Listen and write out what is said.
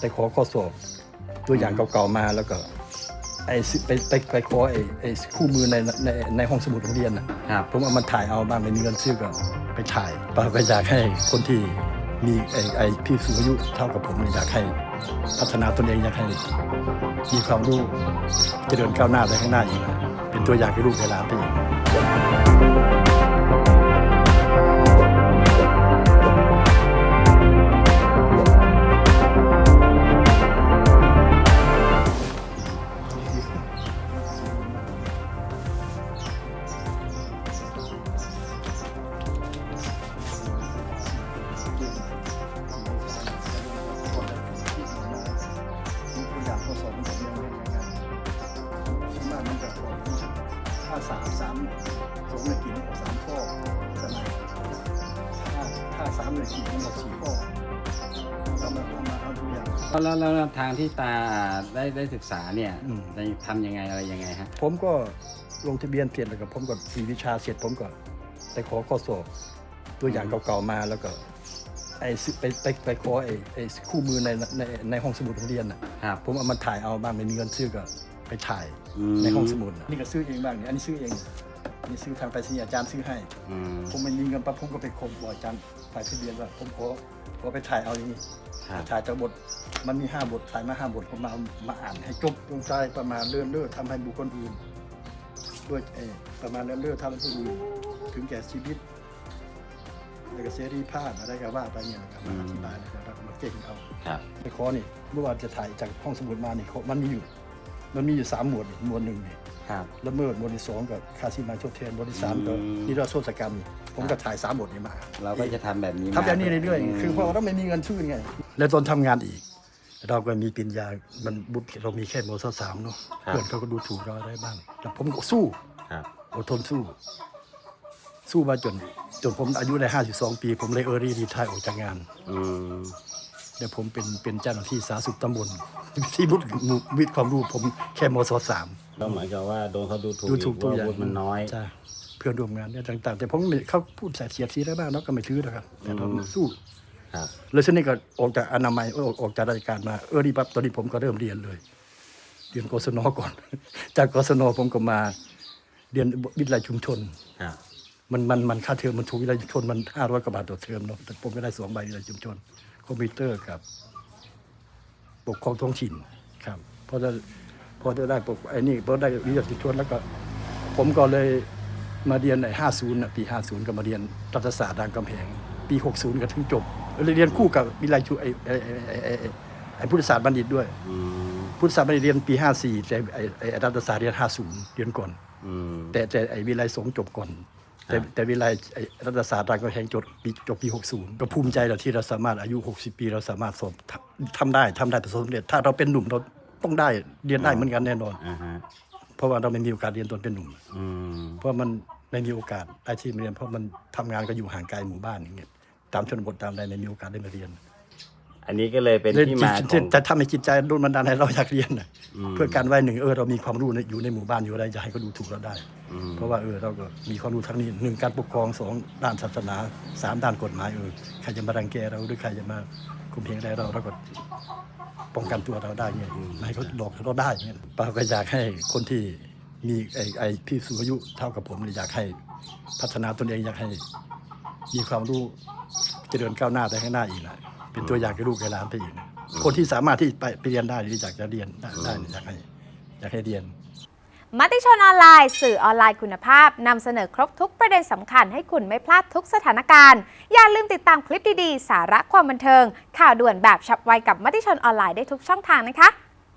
ไปขอข้อสอบตัวอย่างเก่าๆมาแล้วก็ไอ้สิไปไปไปขอไอ้ไอ้คู่มือในในในห้องสมุดโรงเรียนน่ะครับ ผมเอามาถ่ายเอาบ้างไม่มีเงินซื้อก็ไปถ่ายป้าก็อยากให้คนที่มีไอ้ไอ้พี่สูงอายุเท่ากับผมเนี่ยอยากให้พัฒนาตนเองอยากให้มีความรู้เจริญก้าวหน้าไปข้างหน้าอีกนะเป็นตัวอย่างให้ลูกให้หลานไปอีก องข้อสอบมันจะเป็นยังไงกันส่วนมากมันจะบอกถ้าสามสามสองเลยกี่มันบอกสามข้อสมัยถ้าถ้าสามเลยกี่มันบอกสี่ข้อเรามาเอามาเอาตัวอย่าง แล้วแล้วแล้วทางที่ตาได้ได้ศึกษาเนี่ยอืม ได้ทำยังไงอะไรยังไงฮะ ผมก็ลงทะเบียนเสร็จแล้วก็ผมก็สีวิชาเสร็จผมก็ไปขอข้อสอบตัวอย่างเก่าๆมาแล้วก็ ไอ้สิไปไปไปขอไอ้ไอ้คู่มือในในในห้องสมุดโรงเรียนน่ะครับผมเอามาถ่ายเอาบ้างไม่มีเงินซื้อก็ไปถ่ายอืม ในห้องสมุดน่ะนี่ก็ซื้อเองบ้างเนี่ยอันนี้ซื้อเองอันนี่ซื้อทางไปรษณีย์อาจารย์ซื้อให้ อืมผมไม่มีเงินปั๊บผมก็ไปคมบอกอาจารย์ฝ่ายทะเบียนว่าผมขอขอไปถ่ายเอาอย่างนี้ ครับถ่ายจากบทมันมีห้าบทถ่ายมาห้าบทผมมาเอามาอ่านให้จบลงใจประมาณเลื่อนเลื่อทำให้บุคคลอื่นด้วยเออประมาณเลื่อนเลื่อทำให้ผู้อื่นถึงแก่ชีวิต แล้วก็เสรีภาพอะไรก็ว่าไปเนี่ยนะครับมาอธิบายนะครับมาเก่งเอาครับไปขอนี่เมื่อวานจะถ่ายจากห้องสมุดมานี่เขามันมีอยู่ มันมีอยู่สามหมวดนี่หมวดหนึ่งนี่ครับละเมิดหมวดที่สองกับคาสิมาชดเชนหมวดที่สามก็อืมนิรโทษกรรม ผมก็ถ่ายสามบทนี้มา เราก็จะทำแบบนี้ทำแบบนี้เรื่อยมๆคือเพราะเราไม่มีเงินชื่อไง แล้วตอนทำงานอีก เราก็มีปริญญา มันบุตรเรามีแค่มศสามเนาะเพื่อนเขาก็ดูถูกเราได้บ้างแต่ผมก็สู้ครับอดทนสู้ สู้มาจน จนผมอายุได้ห้าสิบสองปี ผมเลยเออรีดีทายออกจากงานอืมเดี๋ยวผมเป็นเป็นเจ้าหน้าที่สาธารณสุขตำบลที่บุตรวิทย์ความรู้ผมแค่มศสามก็เหมือนกับว่าโดนเขาดูถูกดูถูกอีตัวว่าอย่างวุฒิมันน้อย ใช่เพื่อนร่วมงานเนี่ยต่าง ๆ แต่ผมไม่เขาพูดใส่เสียดสีได้บ้างแล้วก็ไม่ถือนะครับ แต่เราอืมสู้ ครับ แล้วฉันนี่ก็ออกจากอนามัยเออออกจากราชการมาเออนี่ปั๊บตอนนี้ผมก็เริ่มเรียนเลย เรียนกศนก่อน จากกศนผมก็มา เรียนวิทยาลัยชุมชน ครับ มันมันมันค่าเทอมมันถูกวิทยาลัยชุมชนมันห้าร้อยกว่าบาทต่อเทอมเนาะแต่ผมก็ได้สองใบวิทยาลัยชุมชน คอมพิวเตอร์กับ ปกครองท้องถิ่นครับพอจะพอจะได้ปกไอ้นี่พอได้วิทยาลัยชุมชนแล้วก็ ผมก็เลยมาเรียนในห้าศูนย์ปีห้าศูนย์ก็มาเรียนรัฐศาสตร์รามกำแหงปีหกศูนย์ก็ถึงจบเลยเรียนคู่กับวิทยาลัยชุไอ้ไอ้ไอ้ไอ้ไอ้ไอ้ไอ้พุทธศาสตร์บัณฑิตด้วยอืมพุทธศาสตร์บัณฑิตเรียนปีห้าสี่แต่ไอ้ไอ้รัฐศาสตร์เรียนห้าศูนย์เรียนก่อนอืมแต่แต่ไอ้วิทยาลัยสงฆ์จบก่อน แต่ครับแต่วิทยาลัยไอ้รัฐศาสตร์รามกำแหงจบปีจบปีหกศูนย์ก็ภูมิใจเราที่เราสามารถอายุ 60 ปีเราสามารถสอบทำทำได้ทำได้ประสบความสำเร็จ ถ้าเราเป็นหนุ่มเราต้องได้เรียนได้เหมือนกันแน่นอน อ่าฮะเพราะว่าเราไม่มีโอกาสเรียนตอนเป็นหนุ่ม อืมเพราะมันไม่มีโอกาสได้ที่มาเรียนเพราะมันทำงานก็อยู่ห่างไกลหมู่บ้านอย่างเงี้ยตามชนบทตามใดไม่มีโอกาสได้มาเรียน อันนี้ก็เลยเป็นเลยที่มาขจิอตงจะทำให้จิตใจโดนบันดาลให้เราอยากเรียนน่ะอืมเพื่อการไว้หนึ่งเออเรามีความรู้ในอยู่ในหมู่บ้านอยู่อะไรจะให้เขาดูถูกเราได้อืมเพราะว่าเออเราก็มีความรู้ทั้งนี้หนึ่งการปกครองสองด้านศาสนาสามด้านกฎหมายเออใครจะมารังแกเราหรือใครจะมาคุมเหงอะไรเราเราก็ป้องกันตัวเราได้เงี้ยไม่ให้เขาหลอกเราได้เงี้ยป้าก็อยากให้คนที่มีไอ้ไอ้พี่สูงอายุเท่ากับผมเนี่ยอยากให้พัฒนาตนเองอยากให้มีความรู้ เจริญก้าวหน้าไปข้างหน้าอีกนะเป็นตัวอย่างให้ลูกให้หลานไปอีกนะคนที่สามารถที่ไปเรียนได้หรืออยากจะเรียนได้ได้เนี่ยอยากให้อยากให้เรียนมติชนออนไลน์ สื่อออนไลน์คุณภาพนำเสนอครบทุกประเด็นสำคัญให้คุณไม่พลาดทุกสถานการณ์ อย่าลืมติดตามคลิปดีๆ สาระความบันเทิง ข่าวด่วนแบบฉับไวกับมติชนออนไลน์ได้ทุกช่องทางนะคะ